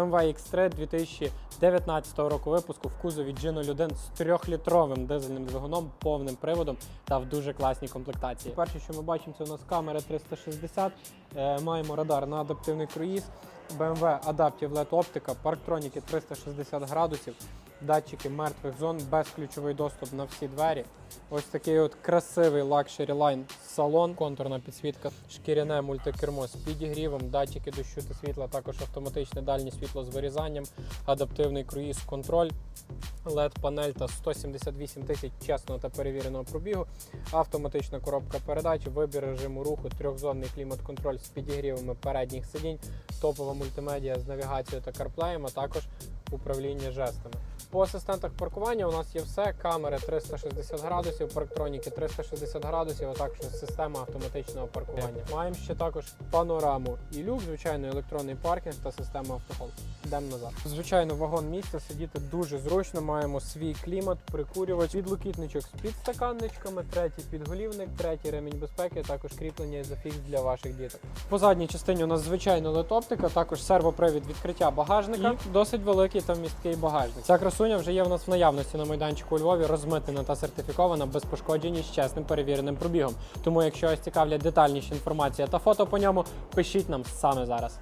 BMW X3 2019 року випуску в кузові G01 з 3-літровим дизельним двигуном, повним приводом та в дуже класній комплектації. Перше, що ми бачимо, це у нас камера 360, е, маємо радар на адаптивний круїз, BMW Adaptive LED оптика, парктроніки 360 градусів, датчики мертвих зон, безключовий доступ на всі двері. Ось такий от красивий лакшері лайн салон, контурна підсвітка, шкіряне мультикермо з підігрівом, датчики дощу та світла, також автоматичне дальнє світло з вирізанням, адаптивний круїз контроль. led панель та 178 тисяч чесного та перевіреного пробігу, автоматична коробка передач, вибір режиму руху, трьохзонний клімат-контроль з підігрівами передніх сидінь, топова мультимедіа з навігацією та CarPlay, а також управління жестами. По асистентах паркування у нас є все: камери 360 градусів, парктроніки 360 градусів, а також система автоматичного паркування. Маємо ще також панораму і люк, звичайно, електронний паркінг та система автохол. Йдемо назад. Звичайно, вагон місця сидіти дуже зручно. Маємо свій клімат, прикурювач, підлокітничок з підстаканничками, третій підголівник, третій ремінь безпеки, також кріплення і зафікс для ваших діток. По задній частині у нас звичайно летоптика, також сервопривід відкриття багажника і досить великий та вмісткий багажник. Ця красуня вже є в нас в наявності на майданчику у Львові, розмитнена та сертифікована без пошкоджень і чесним перевіреним пробігом. Тому, якщо вас цікавлять детальніша інформація та фото по ньому, пишіть нам саме зараз.